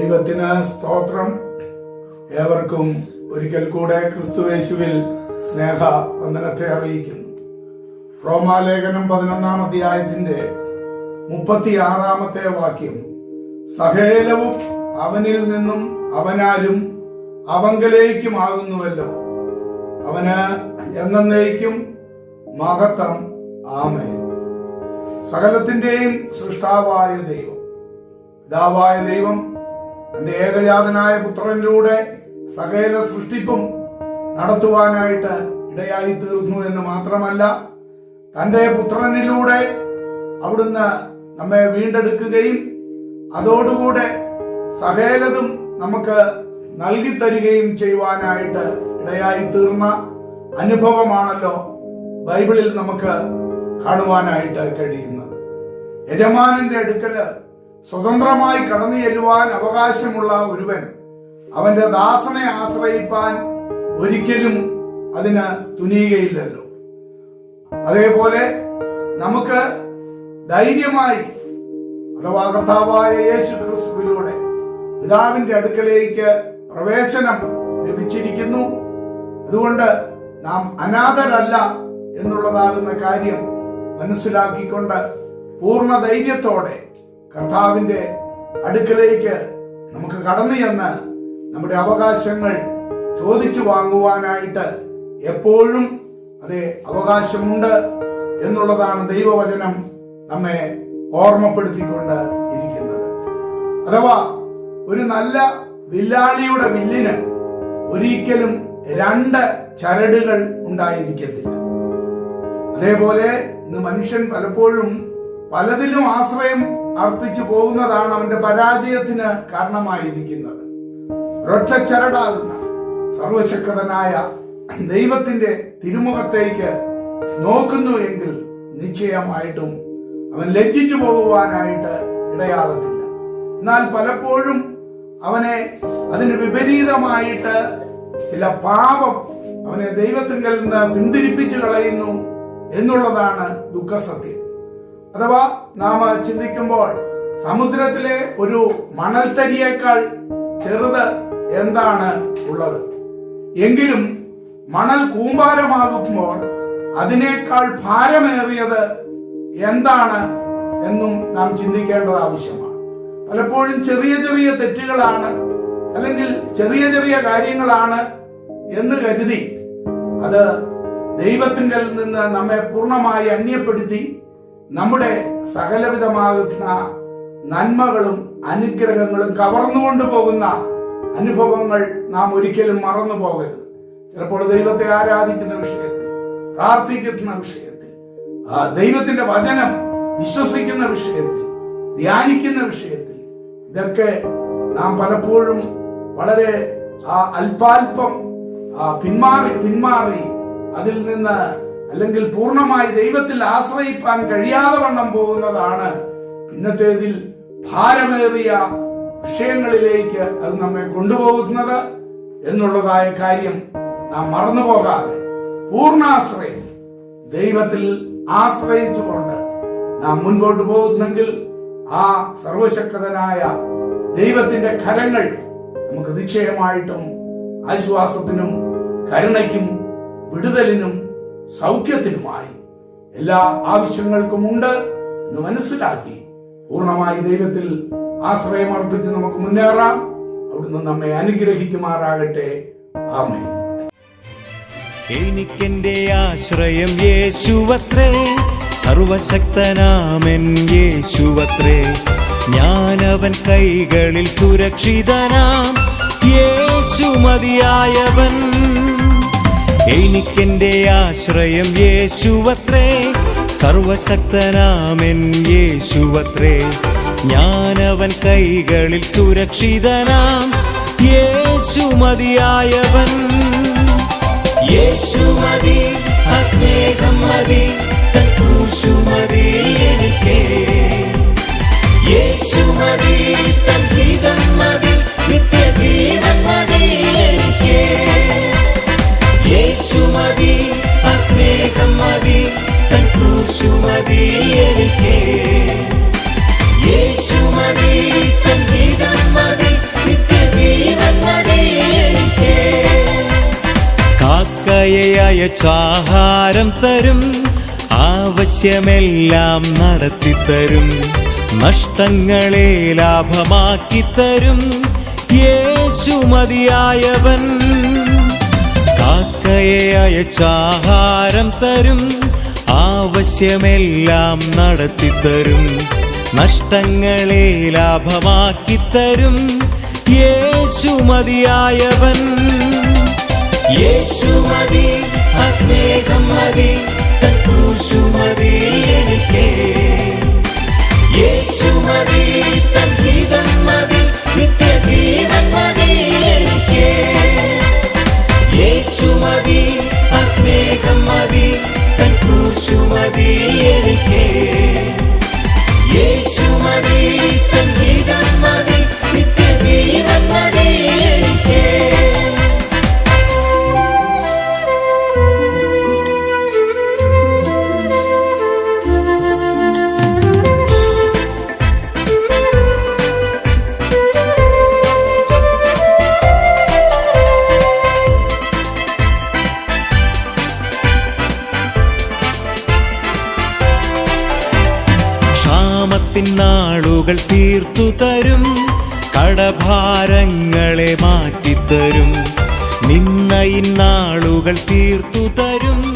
ദൈവത്തിന് സ്തോത്രം. ഏവർക്കും ഒരിക്കൽ കൂടെ ക്രിസ്തുവേശുവിൽ സ്നേഹ വന്ദനത്തെ അറിയിക്കുന്നു. റോമാലേഖനം പതിനൊന്നാം അധ്യായത്തിന്റെ മുപ്പത്തിയാറാമത്തെ വാക്യം. സഹേലവും അവനിൽ നിന്നും അവനാലും അവങ്കലേക്കുമാകുന്നുവല്ലോ അവന് എന്നേക്കും മഹത്വം. ആമേ സകലത്തിന്റെയും സൃഷ്ടാവായ ദൈവം. പിതാവായ ദൈവം തന്റെ ഏകജാതനായ പുത്രനിലൂടെ സകല സൃഷ്ടിപ്പും നടത്തുവാനായിട്ട് ഇടയായി തീർന്നു എന്ന് മാത്രമല്ല തന്റെ പുത്രനിലൂടെ അവിടുന്ന് നമ്മെ വീണ്ടെടുക്കുകയും അതോടുകൂടെ സകലതും നമുക്ക് നൽകി തരികയും ചെയ്യുവാനായിട്ട് ഇടയായി തീർന്ന അനുഭവമാണല്ലോ ബൈബിളിൽ നമുക്ക് കാണുവാനായിട്ട് കഴിയുന്നത്. യജമാനന്റെ അടുക്കൽ സ്വതന്ത്രമായി കടന്നു ചെല്ലുവാൻ അവകാശമുള്ള ഒരുവൻ അവന്റെ ദാസനെ ആശ്രയിപ്പാൻ ഒരിക്കലും അതിന് തുനിയുകയില്ലല്ലോ. അതേപോലെ നമുക്ക് ധൈര്യമായി അഥവാ കർത്താവായ യേശു ക്രിസ്തുവിലൂടെ പിതാവിന്റെ അടുക്കലേക്ക് പ്രവേശനം ലഭിച്ചിരിക്കുന്നു. അതുകൊണ്ട് നാം അനാഥരല്ല എന്നുള്ളതാകുന്ന കാര്യം മനസ്സിലാക്കിക്കൊണ്ട് പൂർണ ധൈര്യത്തോടെ കർത്താവിന്റെ അടുക്കലേക്ക് നമുക്ക് കടന്നു ചെന്ന് നമ്മുടെ അവകാശങ്ങൾ ചോദിച്ചു വാങ്ങുവാനായിട്ട് എപ്പോഴും അതേ അവകാശമുണ്ട് എന്നുള്ളതാണ് ദൈവവചനം നമ്മെ ഓർമ്മപ്പെടുത്തിക്കൊണ്ട് ഇരിക്കുന്നത്. അഥവാ ഒരു നല്ല വില്ലാളിയുടെ വില്ലിന് ഒരിക്കലും രണ്ട് ചരടുകൾ ഉണ്ടായിരിക്കത്തില്ല. അതേപോലെ ഇന്ന് മനുഷ്യൻ പലപ്പോഴും പലതിലും ആശ്രയം അർപ്പിച്ചു പോകുന്നതാണ് അവന്റെ പരാജയത്തിന് കാരണമായിരിക്കുന്നത്. ഒരൊറ്റ സർവശക്തനായ ദൈവത്തിന്റെ തിരുമുഖത്തേക്ക് നോക്കുന്നു എങ്കിൽ നിശ്ചയമായിട്ടും അവൻ ലജ്ജിച്ചു പോകുവാനായിട്ട് ഇടയാകത്തില്ല. എന്നാൽ പലപ്പോഴും അവനെ അതിന് വിപരീതമായിട്ട് ചില പാപം അവനെ ദൈവത്തിങ്കൽ നിന്ന് പിന്തിരിപ്പിച്ചു കളയുന്നു എന്നുള്ളതാണ് ദുഃഖസത്യം. അഥവാ നാം ചിന്തിക്കുമ്പോൾ സമുദ്രത്തിലെ ഒരു മണൽത്തരിയേക്കാൾ ചെറുത് എന്താണ് ഉള്ളത്? എങ്കിലും മണൽ കൂമ്പാരമാകുമ്പോൾ അതിനേക്കാൾ ഭാരമേറിയത് എന്താണ് എന്നും നാം ചിന്തിക്കേണ്ടത് ആവശ്യമാണ്. പലപ്പോഴും ചെറിയ ചെറിയ തെറ്റുകളാണ് അല്ലെങ്കിൽ ചെറിയ ചെറിയ കാര്യങ്ങളാണ് എന്ന് കരുതി അത് ദൈവത്തിന്റെ നിന്ന് നമ്മെ പൂർണമായി അന്യപ്പെടുത്തി നമ്മുടെ സകലവിധമാകുന്ന നന്മകളും അനുഗ്രഹങ്ങളും കവർന്നുകൊണ്ട് പോകുന്ന അനുഭവങ്ങൾ നാം ഒരിക്കലും മറന്നു പോകരുത്. ചിലപ്പോൾ ദൈവത്തെ ആരാധിക്കുന്ന വിഷയത്തിൽ പ്രാർത്ഥിക്കുന്ന വിഷയത്തിൽ ദൈവത്തിന്റെ വചനം വിശ്വസിക്കുന്ന വിഷയത്തിൽ ധ്യാനിക്കുന്ന വിഷയത്തിൽ ഇതൊക്കെ നാം പലപ്പോഴും വളരെ ആ അല്പാൽപം പിന്മാറി പിന്മാറി അതിൽ നിന്ന് അല്ലെങ്കിൽ പൂർണമായി ദൈവത്തിൽ ആശ്രയിപ്പാൻ കഴിയാതെ വണ്ണം പോകുന്നതാണ് ഇന്നത്തേതിൽ ഭാരമേറിയ വിഷയങ്ങളിലേക്ക് അത് നമ്മെ കൊണ്ടുപോകുന്നത് എന്നുള്ളതായ കാര്യം നാം മറന്നു പോകാതെ പൂർണാശ്രയം ദൈവത്തിൽ ആശ്രയിച്ചുകൊണ്ട് നാം മുൻപോട്ട് പോകുന്നെങ്കിൽ ആ സർവശക്തനായ ദൈവത്തിന്റെ കരങ്ങൾ നമുക്ക് നിശ്ചയമായിട്ടും ആശ്വാസത്തിനും കരുണയ്ക്കും വിടുതലിനും സൗഖ്യത്തിനുമായി എല്ലാ ആവശ്യങ്ങൾക്കും ഉണ്ട് എന്ന് മനസ്സിലാക്കി പൂർണമായി ദൈവത്തിൽ ആശ്രയം അർപ്പിച്ച് നമുക്ക് മുന്നേറാം. അവിടുന്ന് നമ്മെ അനുഗ്രഹിക്കുമാറാകട്ടെ. ആമേ എനിക്കെന്റെ ആശ്രയം യേശുവത്രേ സർവശക്തനാമൻ യേശുവത്രേ. ഞാനവൻ കൈകളിൽ സുരക്ഷിതനാം. യേശു മതിയായവൻ എനിക്കെന്റെ ആശ്രയം യേശുവത്രേ. സർവശക്തനാമൻ യേശുവത്രേ. ഞാനവൻ കൈകളിൽ സുരക്ഷിതനാം. യേശു മതിയായവൻ. യേശു മതി അസ്നേഹം സ്നേഹം മതി ക്രൂശു മതി എനിക്ക്. അയച്ചാഹാരം തരും. ആവശ്യമെല്ലാം നടത്തിത്തരും. നഷ്ടങ്ങളെ ലാഭമാക്കി തരും. യേശു കാക്കയെ അയച്ചാഹാരം തരും. ആവശ്യമെല്ലാം നടത്തിത്തരും. നഷ്ടങ്ങളെ ലാഭമാക്കി തരും. യേശു മതിയായവൻ. യേശു നാളുകൾ തീർത്തു തരും. കടഭാരങ്ങളെ മാറ്റിത്തരും. നിന്നയിൻ നാളുകൾ തീർത്തു തരും.